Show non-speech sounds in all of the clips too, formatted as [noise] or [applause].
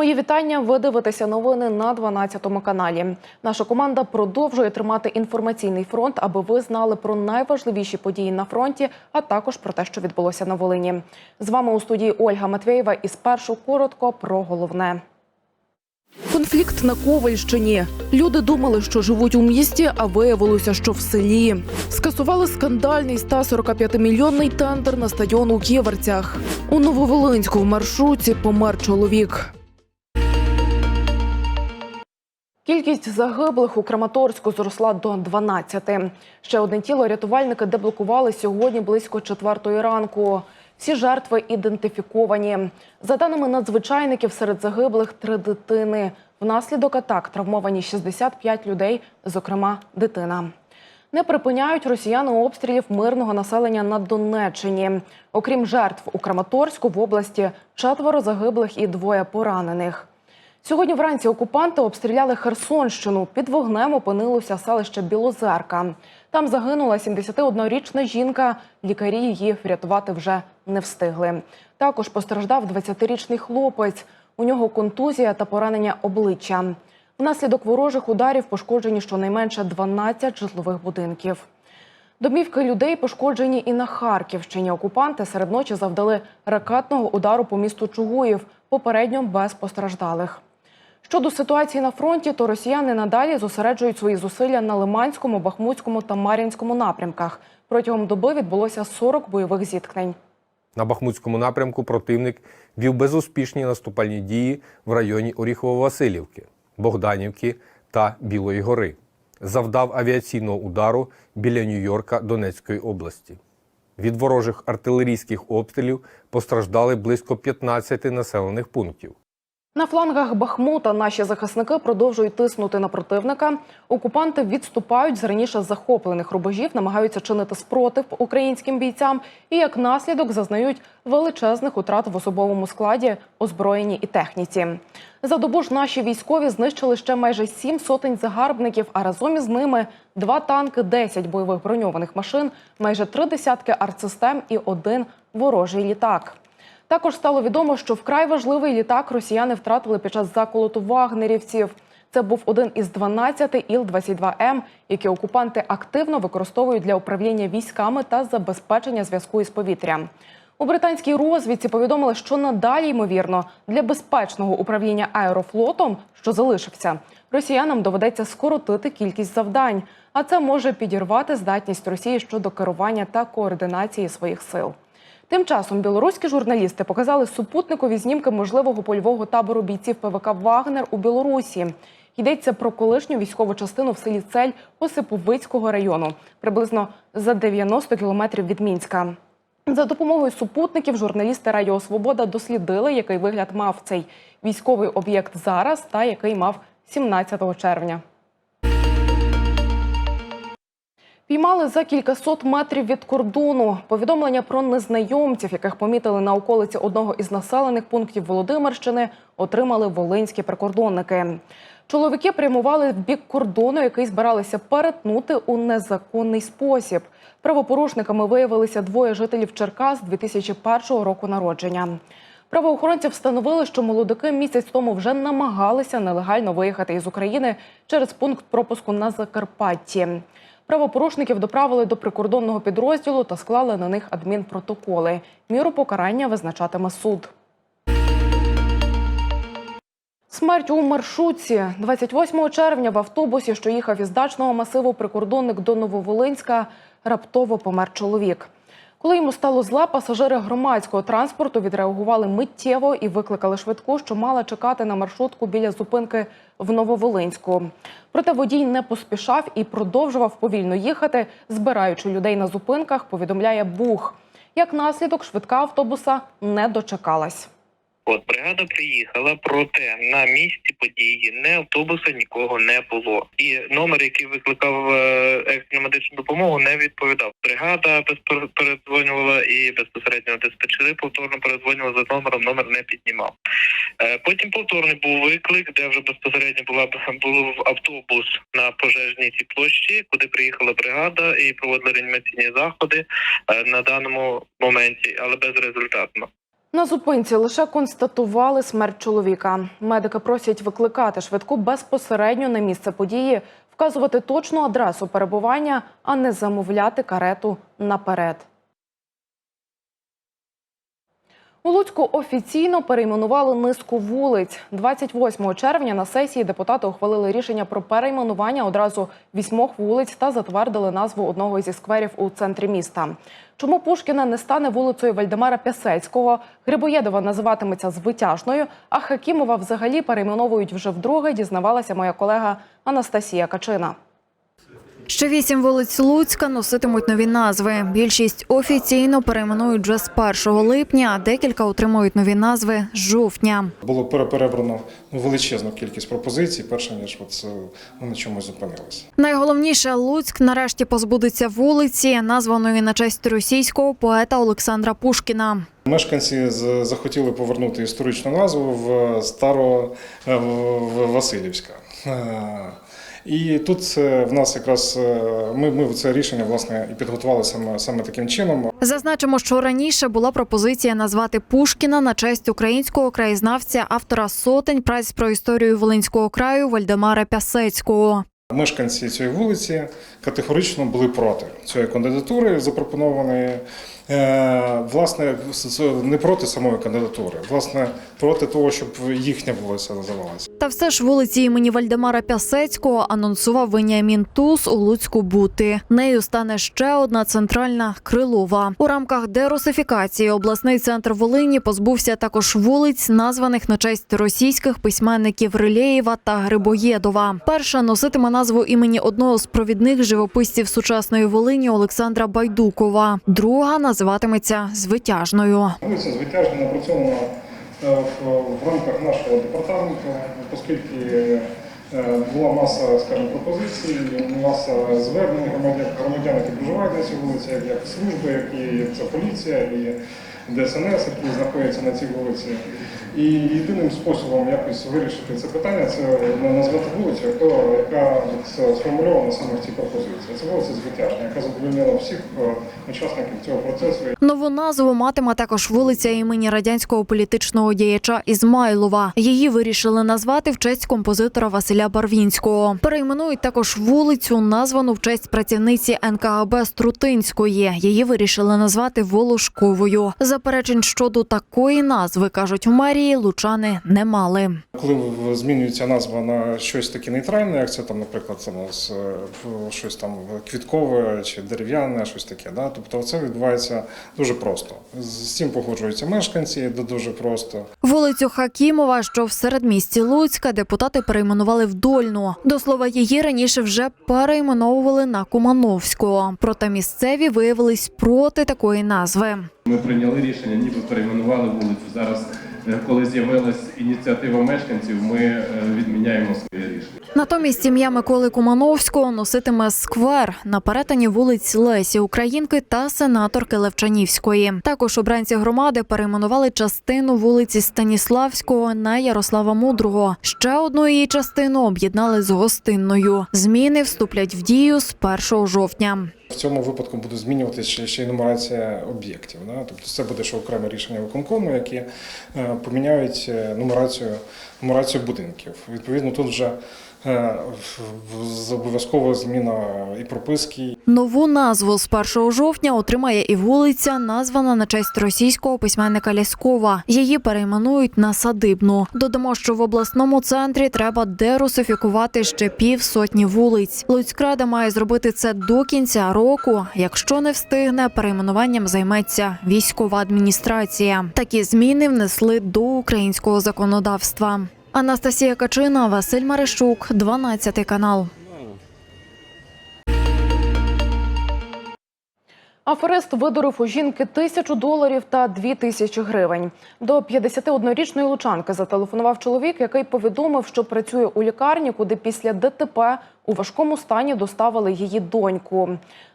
Мої вітання. Ви дивитеся новини на 12 каналі. Наша команда продовжує тримати інформаційний фронт, аби ви знали про найважливіші події на фронті, а також про те, що відбулося на Волині. З вами у студії Ольга Матвєєва. І спершу коротко про головне. Конфлікт на Ковальщині. Люди думали, що живуть у місті, а виявилося, що в селі. Скасували скандальний 145-мільйонний тендер на стадіон у Ківерцях. У Нововолинську в маршрутці помер чоловік. Кількість загиблих у Краматорську зросла до 12. Ще одне тіло рятувальники деблокували сьогодні близько четвертої ранку. Всі жертви ідентифіковані. За даними надзвичайників, серед загиблих три дитини. Внаслідок атак травмовані 65 людей, зокрема дитина. Не припиняють росіяни обстрілів мирного населення на Донеччині. Окрім жертв у Краматорську в області четверо загиблих і двоє поранених. Сьогодні вранці окупанти обстріляли Херсонщину. Під вогнем опинилося селище Білозерка. Там загинула 71-річна жінка. Лікарі її врятувати вже не встигли. Також постраждав 20-річний хлопець. У нього контузія та поранення обличчя. Внаслідок ворожих ударів пошкоджені щонайменше 12 житлових будинків. Домівки людей пошкоджені і на Харківщині. Окупанти серед ночі завдали ракетного удару по місту Чугуїв, попередньо без постраждалих. Щодо ситуації на фронті, то росіяни надалі зосереджують свої зусилля на Лиманському, Бахмутському та Мар'їнському напрямках. Протягом доби відбулося 40 бойових зіткнень. На Бахмутському напрямку противник вів безуспішні наступальні дії в районі Оріхово-Василівки, Богданівки та Білої гори. Завдав авіаційного удару біля Нью-Йорка Донецької області. Від ворожих артилерійських обстрілів постраждали близько 15 населених пунктів. На флангах Бахмута наші захисники продовжують тиснути на противника. Окупанти відступають з раніше захоплених рубежів, намагаються чинити спротив українським бійцям і як наслідок зазнають величезних утрат в особовому складі, озброєнні і техніці. За добу ж наші військові знищили ще майже сім сотень загарбників, а разом із ними два танки, 10 бойових броньованих машин, майже три десятки артсистем і один ворожий літак. Також стало відомо, що вкрай важливий літак росіяни втратили під час заколоту вагнерівців. Це був один із 12 Іл-22М, які окупанти активно використовують для управління військами та забезпечення зв'язку із повітря. У британській розвідці повідомили, що надалі ймовірно для безпечного управління аерофлотом, що залишився, росіянам доведеться скоротити кількість завдань, а це може підірвати здатність Росії щодо керування та координації своїх сил. Тим часом білоруські журналісти показали супутникові знімки можливого польового табору бійців ПВК Вагнер у Білорусі. Йдеться про колишню військову частину в селі Цель Осиповицького району, приблизно за 90 кілометрів від Мінська. За допомогою супутників журналісти Радіо Свобода дослідили, який вигляд мав цей військовий об'єкт зараз та який мав 17 червня. Піймали за кількасот метрів від кордону. Повідомлення про незнайомців, яких помітили на околиці одного із населених пунктів Володимирщини, отримали волинські прикордонники. Чоловіки прямували в бік кордону, який збиралися перетнути у незаконний спосіб. Правопорушниками виявилися двоє жителів Черкас 2001 року народження. Правоохоронці встановили, що молодики місяць тому вже намагалися нелегально виїхати із України через пункт пропуску на Закарпатті. Правопорушників доправили до прикордонного підрозділу та склали на них адмінпротоколи. Міру покарання визначатиме суд. Смерть у маршрутці 28 червня в автобусі, що їхав із дачного масиву прикордонник до Нововолинська, раптово помер чоловік. Коли йому стало зла, пасажири громадського транспорту відреагували миттєво і викликали швидку, що мала чекати на маршрутку біля зупинки в Нововолинську. Проте водій не поспішав і продовжував повільно їхати, збираючи людей на зупинках, повідомляє Бух. Як наслідок, швидка автобуса не дочекалась. От бригада приїхала, проте на місці події не автобуса нікого не було. І номер, який викликав е, екстрену медичну допомогу, не відповідав. Бригада передзвонювала і безпосередньо диспетчери повторно передзвонювали за номером. Номер не піднімав. Е, Потім повторний був виклик, де вже безпосередньо була [laughs] був автобус на пожежній цій площі, куди приїхала бригада і проводили реанімаційні заходи е, на даному моменті, але безрезультатно. На зупинці лише констатували смерть чоловіка. Медики просять викликати швидку безпосередньо на місце події, вказувати точну адресу перебування, а не замовляти карету наперед. У Луцьку офіційно перейменували низку вулиць. 28 червня на сесії депутати ухвалили рішення про перейменування одразу вісьмох вулиць та затвердили назву одного зі скверів у центрі міста. Чому Пушкіна не стане вулицею Вальдемара Пясецького? Грибоєдова називатиметься Звитяжною, а Хакімова взагалі перейменовують вже вдруге, дізнавалася моя колега Анастасія Качина. Ще вісім вулиць Луцька носитимуть нові назви. Більшість офіційно перейменують вже з 1 липня, а декілька отримують нові назви з жовтня. Було пере- перебрано ну, величезну кількість пропозицій, перше ніж е, ми на чомусь зупинилися. Найголовніше, Луцьк нарешті позбудеться вулиці, названої на честь російського поета Олександра Пушкіна. Мешканці захотіли повернути історичну назву в старо І тут е, в нас якраз е, ми, ми це рішення власне і підготували саме, саме таким чином. Зазначимо, що раніше була пропозиція назвати Пушкіна на честь українського краєзнавця, автора сотень праць про історію Волинського краю Вальдемара Пясецького. Мешканці цієї вулиці категорично були проти цієї кандидатури, запропонованої. Е, Власне, не проти самої кандидатури, власне, проти того, щоб їхня вулиця називалася. Та все ж вулиці імені Вальдемара Пясецького анонсував Веніамін Туз у Луцьку бути. Нею стане ще одна центральна Крилова. У рамках дерусифікації обласний центр Волині позбувся також вулиць, названих на честь російських письменників Рилєєва та Грибоєдова. Перша носитиме назву імені одного з провідних живописців сучасної Волині Олександра Байдукова. Друга називатиметься Звитяжною. Вулиця звитяжна напрацьована е, в, рамках нашого департаменту, оскільки е, була маса, скажімо, пропозицій, маса звернень громадян, громадян, які проживають на цій вулиці, як, служби, які як це поліція і ДСНС, які знаходяться на цій вулиці. І єдиним способом якось вирішити це питання це назвати вулицю, яка, яка сформульована саме в цій пропозиції. Це вулиця Звитяжна, яка задовольнила всіх е, учасників цього процесу. Нову назву матиме також вулиця імені радянського політичного діяча Ізмайлова. Її вирішили назвати в честь композитора Василя Барвінського. Перейменують також вулицю, названу в честь працівниці НКГБ Струтинської. Її вирішили назвати Волошковою. Заперечень щодо такої назви кажуть у мерії, лучани не мали. Коли змінюється назва на щось таке нейтральне, як це там, наприклад, це у нас щось там квіткове чи дерев'яне, щось таке. Да? Тобто це відбувається дуже просто. З цим погоджуються мешканці, ду- дуже просто. Вулицю Хакімова, що в середмісті Луцька, депутати перейменували в Дольну. До слова, її раніше вже перейменовували на Кумановську. Проте місцеві виявились проти такої назви. Ми прийняли рішення, ніби перейменували вулицю. Зараз, коли з'явилась ініціатива мешканців, ми е, відміняємо своє рішення. Натомість ім'я Миколи Кумановського носитиме сквер на перетині вулиць Лесі Українки та сенаторки Левчанівської. Також обранці громади перейменували частину вулиці Станіславського на Ярослава Мудрого. Ще одну її частину об'єднали з гостинною. Зміни вступлять в дію з 1 жовтня. В цьому випадку буде змінюватися ще, й нумерація об'єктів. Да? Тобто це буде ще окреме рішення виконкому, які е, поміняють е, нумерацію, нумерацію будинків. Відповідно, тут вже обов'язкова зміна і прописки, Нову назву з 1 жовтня отримає і вулиця, названа на честь російського письменника Ляскова. Її перейменують на садибну. Додамо, що в обласному центрі треба дерусифікувати ще пів сотні вулиць. Луцькрада має зробити це до кінця року. Якщо не встигне, перейменуванням займеться військова адміністрація. Такі зміни внесли до українського законодавства. Анастасія Качина, Василь Марищук, 12 канал. Аферист видурив у жінки тисячу доларів та дві тисячі гривень. До 51-річної лучанки зателефонував чоловік, який повідомив, що працює у лікарні, куди після ДТП у важкому стані доставили її доньку.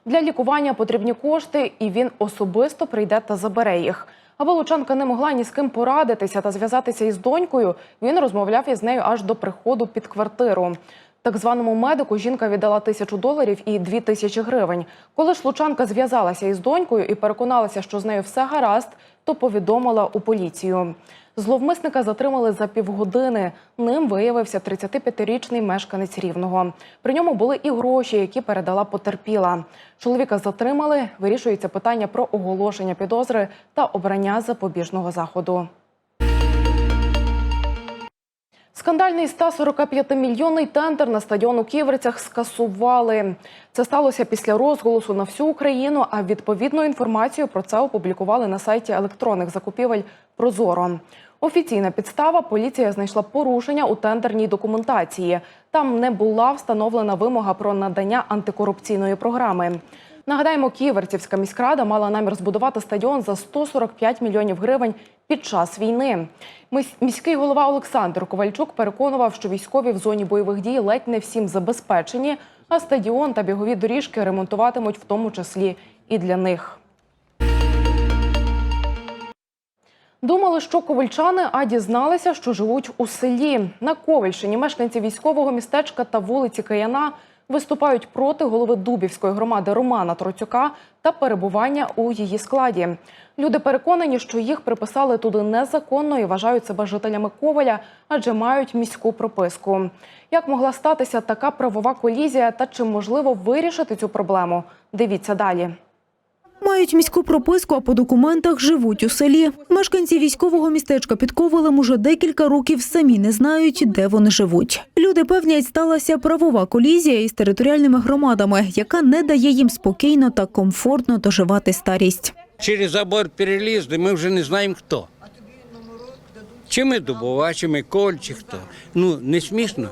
Для лікування потрібні кошти, і він особисто прийде та забере їх. Аби лучанка не могла ні з ким порадитися та зв'язатися із донькою, він розмовляв із нею аж до приходу під квартиру. Так званому медику жінка віддала тисячу доларів і дві тисячі гривень. Коли ж лучанка зв'язалася із донькою і переконалася, що з нею все гаразд, то повідомила у поліцію. Зловмисника затримали за півгодини. Ним виявився 35-річний мешканець рівного. При ньому були і гроші, які передала потерпіла. Чоловіка затримали. Вирішується питання про оголошення підозри та обрання запобіжного заходу. Скандальний 145-мільйонний тендер на стадіон у Ківерцях скасували. Це сталося після розголосу на всю Україну. А відповідну інформацію про це опублікували на сайті електронних закупівель Прозоро. Офіційна підстава поліція знайшла порушення у тендерній документації. Там не була встановлена вимога про надання антикорупційної програми. Нагадаємо, Ківерцівська міськрада мала намір збудувати стадіон за 145 мільйонів гривень під час війни. Міс- Міський голова Олександр Ковальчук переконував, що військові в зоні бойових дій ледь не всім забезпечені, а стадіон та бігові доріжки ремонтуватимуть в тому числі і для них. Думали, що ковальчани, а дізналися, що живуть у селі. На Ковальщині мешканці військового містечка та вулиці Каяна виступають проти голови Дубівської громади Романа Троцюка та перебування у її складі. Люди переконані, що їх приписали туди незаконно і вважають себе жителями Коваля, адже мають міську прописку. Як могла статися така правова колізія та чи можливо вирішити цю проблему? Дивіться далі. Мають міську прописку, а по документах живуть у селі. Мешканці військового містечка під Ковелем уже декілька років самі не знають, де вони живуть. Люди певнять, сталася правова колізія із територіальними громадами, яка не дає їм спокійно та комфортно доживати старість. Через забор перелізли, ми вже не знаємо хто. Чи ми Дубова, чи ми Коль, чи хто. Ну, не смішно?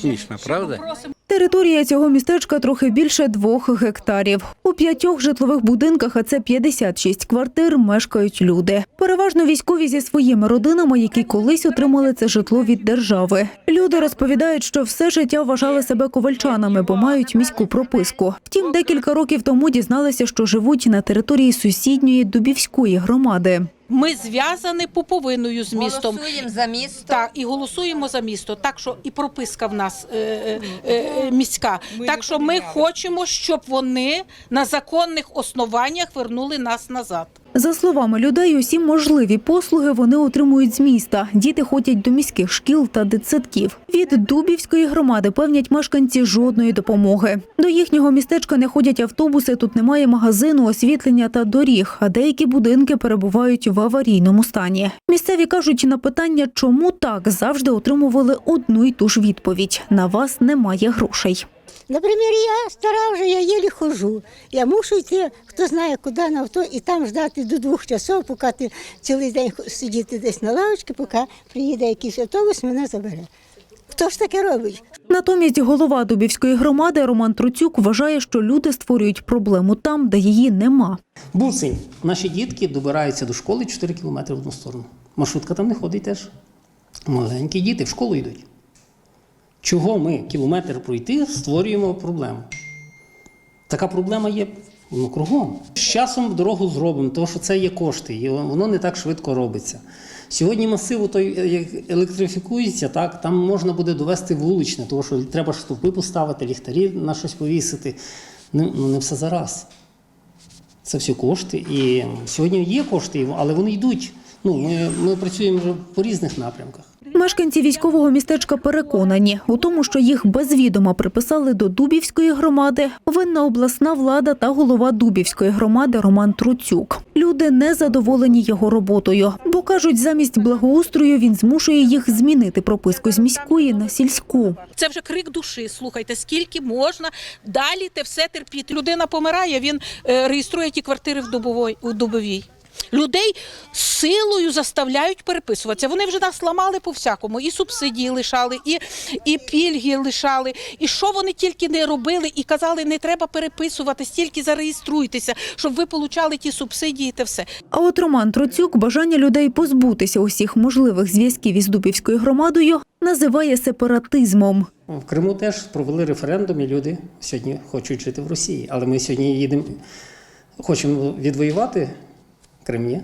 Смішно, правда? Територія цього містечка трохи більше двох гектарів. У п'ятьох житлових будинках, а це 56 квартир, мешкають люди. Переважно військові зі своїми родинами, які колись отримали це житло від держави. Люди розповідають, що все життя вважали себе ковальчанами, бо мають міську прописку. Втім, декілька років тому дізналися, що живуть на території сусідньої Дубівської громади. Ми зв'язані пуповиною з містом. Голосуємо за місто. Так, і голосуємо за місто. Так що і прописка в нас е, е, міська. міська. так що ми хочемо, щоб вони на законних основаннях вернули нас назад. За словами людей, усі можливі послуги вони отримують з міста. Діти ходять до міських шкіл та дитсадків. Від Дубівської громади певнять мешканці жодної допомоги. До їхнього містечка не ходять автобуси, тут немає магазину, освітлення та доріг, а деякі будинки перебувають в аварійному стані. Місцеві кажуть на питання, чому так завжди отримували одну й ту ж відповідь: на вас немає грошей. Наприклад, я стара вже, я єлі хожу. Я мушу йти, хто знає, куди на авто, і там ждати до двох часов, поки ти цілий день сидіти десь на лавочці, поки приїде якийсь автобус, мене забере. Хто ж таке робить? Натомість голова Дубівської громади Роман Труцюк вважає, що люди створюють проблему там, де її нема. Буцень. Наші дітки добираються до школи 4 кілометри в одну сторону. Маршрутка там не ходить теж. Маленькі діти в школу йдуть. Чого ми кілометр пройти створюємо проблему? Така проблема є ну, кругом. З часом дорогу зробимо, тому що це є кошти, і воно не так швидко робиться. Сьогодні масиву той е, електрифікується, так, там можна буде довести вуличне, тому що треба ж стовпи поставити, ліхтарі на щось повісити. Ну, ну не все зараз. Це все кошти. І сьогодні є кошти, але вони йдуть. Ну, ми, ми працюємо вже по різних напрямках. Мешканці військового містечка переконані у тому, що їх без відома приписали до Дубівської громади. Винна обласна влада та голова Дубівської громади Роман Труцюк. Люди не задоволені його роботою, бо кажуть, замість благоустрою він змушує їх змінити прописку з міської на сільську. Це вже крик душі. Слухайте, скільки можна далі те все терпіти. Людина помирає, він е, реєструє ті квартири в Дубовій. Людей силою заставляють переписуватися. Вони вже нас ламали по всякому. І субсидії лишали, і, і пільги лишали. І що вони тільки не робили, і казали, не треба переписуватись, тільки зареєструйтеся, щоб ви получали ті субсидії та все. А от Роман Троцюк бажання людей позбутися усіх можливих зв'язків із Дубівською громадою називає сепаратизмом. В Криму теж провели референдум, і люди сьогодні хочуть жити в Росії. Але ми сьогодні їдемо, хочемо відвоювати Крим. Ні?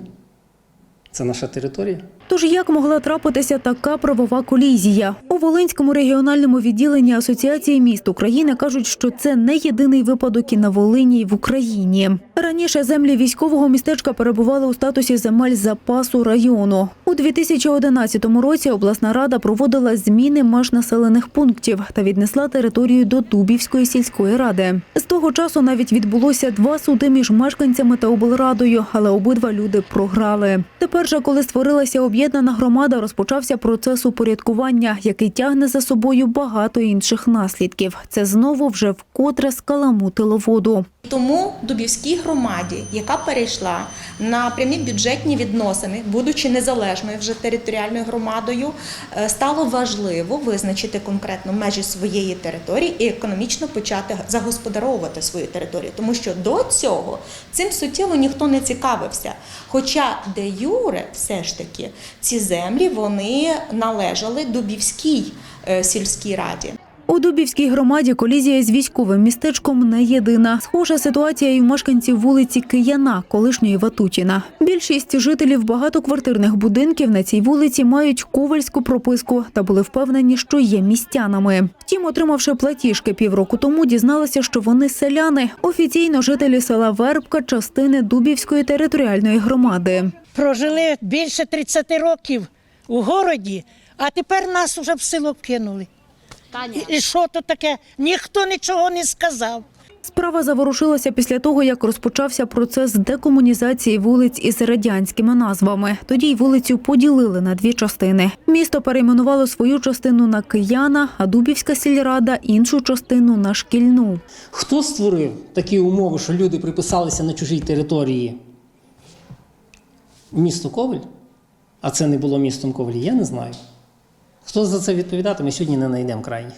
Це наша територія. Тож як могла трапитися така правова колізія? У Волинському регіональному відділенні Асоціації міст України кажуть, що це не єдиний випадок і на Волині, і в Україні. Раніше землі військового містечка перебували у статусі земель запасу району. У 2011 році обласна рада проводила зміни меж населених пунктів та віднесла територію до Дубівської сільської ради. З того часу навіть відбулося два суди між мешканцями та облрадою, але обидва люди програли. Тепер же, коли створилася об'єднана громада, розпочався процес упорядкування, який тягне за собою багато інших наслідків. Це знову вже вкотре скаламутило воду. Тому Дубівській громаді, яка перейшла на прямі бюджетні відносини, будучи незалежною вже територіальною громадою, е, стало важливо визначити конкретно межі своєї території і економічно почати загосподаровувати свою територію, тому що до цього цим суттєво ніхто не цікавився. Хоча де юре, все ж таки, ці землі вони належали Дубівській е, сільській раді. У Дубівській громаді колізія з військовим містечком не єдина. Схожа ситуація і в мешканців вулиці Кияна, колишньої Ватутіна. Більшість жителів багатоквартирних будинків на цій вулиці мають ковальську прописку та були впевнені, що є містянами. Втім, отримавши платіжки півроку тому, дізналися, що вони селяни. Офіційно жителі села Вербка, частини Дубівської територіальної громади. Прожили більше 30 років у городі, а тепер нас вже в село кинули. І, і що то таке? Ніхто нічого не сказав. Справа заворушилася після того, як розпочався процес декомунізації вулиць із радянськими назвами. Тоді й вулицю поділили на дві частини. Місто перейменувало свою частину на Кияна, а Дубівська сільрада іншу частину на шкільну. Хто створив такі умови, що люди приписалися на чужій території? Місто Коваль? А це не було містом Коваль, я не знаю. Хто за це відповідатиме, сьогодні не знайдемо крайніх.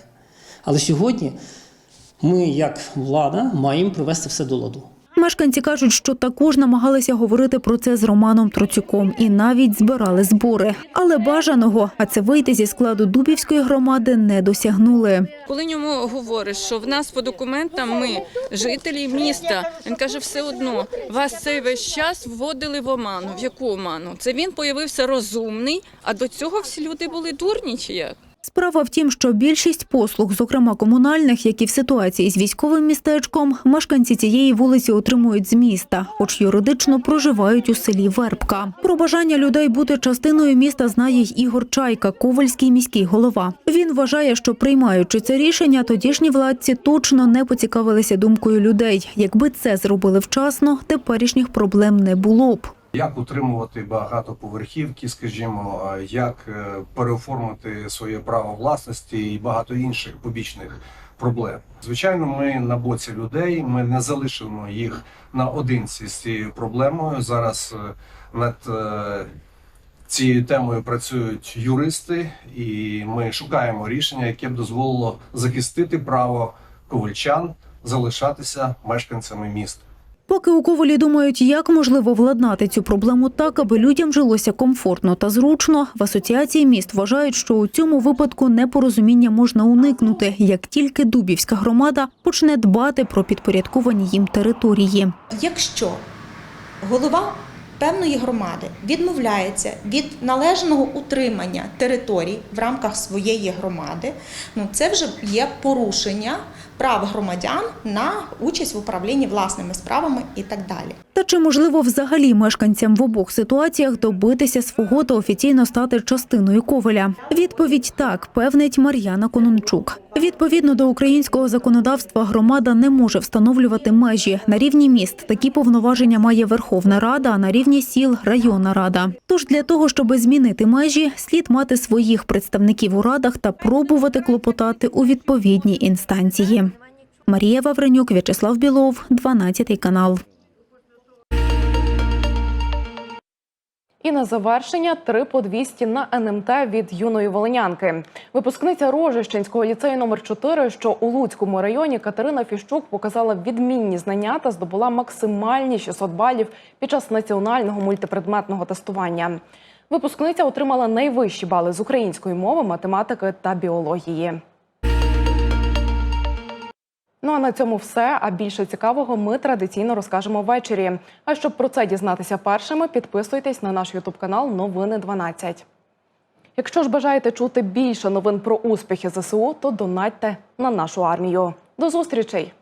Але сьогодні ми, як влада, маємо привести все до ладу. Мешканці кажуть, що також намагалися говорити про це з Романом Троцюком і навіть збирали збори. Але бажаного, а це вийти зі складу Дубівської громади, не досягнули. Коли йому говориш, що в нас по документам ми жителі міста, він каже, все одно вас цей весь час вводили в оману. В яку оману? Це він появився розумний, а до цього всі люди були дурні чи як? Справа в тім, що більшість послуг, зокрема комунальних, як і в ситуації з військовим містечком, мешканці цієї вулиці отримують з міста, хоч юридично проживають у селі Вербка. Про бажання людей бути частиною міста знає й Ігор Чайка, ковальський міський голова. Він вважає, що приймаючи це рішення, тодішні владці точно не поцікавилися думкою людей. Якби це зробили вчасно, теперішніх проблем не було б. Як утримувати багатоповерхівки, скажімо, як е, переоформити своє право власності і багато інших побічних проблем. Звичайно, ми на боці людей. Ми не залишимо їх наодинці з цією проблемою. Зараз е, над е, цією темою працюють юристи, і ми шукаємо рішення, яке б дозволило захистити право ковальчан залишатися мешканцями міста. Поки у Ковалі думають, як можливо владнати цю проблему так, аби людям жилося комфортно та зручно, в асоціації міст вважають, що у цьому випадку непорозуміння можна уникнути, як тільки Дубівська громада почне дбати про підпорядковані їм території. Якщо голова певної громади відмовляється від належного утримання територій в рамках своєї громади, ну це вже є порушення прав громадян на участь в управлінні власними справами і так далі. Та чи можливо взагалі мешканцям в обох ситуаціях добитися свого та офіційно стати частиною Ковеля? Відповідь так, певнить Мар'яна Конончук. Відповідно до українського законодавства, громада не може встановлювати межі на рівні міст. Такі повноваження має Верховна Рада, а на рівні сіл районна рада. Тож для того, щоб змінити межі, слід мати своїх представників у радах та пробувати клопотати у відповідній інстанції. Марія Вавренюк, В'ячеслав Білов, 12 канал. І на завершення 3 по 200 на НМТ від юної волинянки. Випускниця Рожищенського ліцею номер 4 що у Луцькому районі Катерина Фіщук показала відмінні знання та здобула максимальні 600 балів під час національного мультипредметного тестування. Випускниця отримала найвищі бали з української мови, математики та біології. Ну а на цьому все. А більше цікавого ми традиційно розкажемо ввечері. А щоб про це дізнатися першими, підписуйтесь на наш ютуб канал Новини 12. Якщо ж бажаєте чути більше новин про успіхи ЗСУ, то донатьте на нашу армію. До зустрічей!